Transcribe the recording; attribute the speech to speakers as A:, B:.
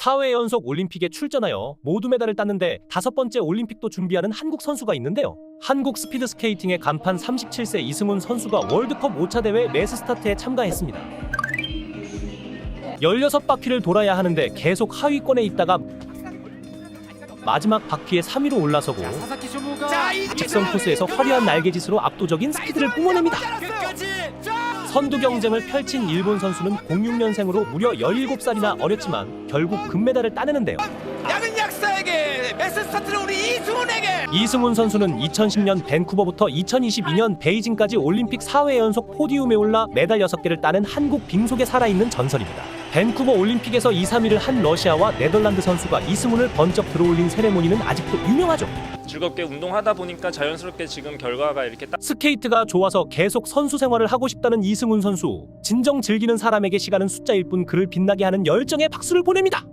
A: 4회 연속 올림픽에 출전하여 모두 메달을 땄는데 다섯 번째 올림픽도 준비하는 한국 선수가 있는데요. 한국 스피드 스케이팅의 간판 37세 이승훈 선수가 월드컵 5차 대회 매스 스타트에 참가했습니다. 16바퀴를 돌아야 하는데 계속 하위권에 있다가 마지막 바퀴에 3위로 올라서고 직선 코스에서 화려한 날개짓으로 압도적인 스피드를 뿜어냅니다. 선두 경쟁을 펼친 일본 선수는 06년생으로 무려 17살이나 어렸지만 결국 금메달을 따내는데요.
B: 양은 약사에게 메스 스타트는 우리 이승훈에게
A: 이승훈 선수는 2010년 밴쿠버부터 2022년 베이징까지 올림픽 4회 연속 포디움에 올라 메달 6개를 따는 한국 빙속에 살아있는 전설입니다. 밴쿠버 올림픽에서 2, 3위를 한 러시아와 네덜란드 선수가 이승훈을 번쩍 들어올린 세레모니는 아직도 유명하죠.
C: 즐겁게 운동하다 보니까 자연스럽게 지금 결과가 이렇게 딱
A: 스케이트가 좋아서 계속 선수 생활을 하고 싶다는 이승훈 선수. 진정 즐기는 사람에게 시간은 숫자일 뿐 그를 빛나게 하는 열정의 박수를 보냅니다.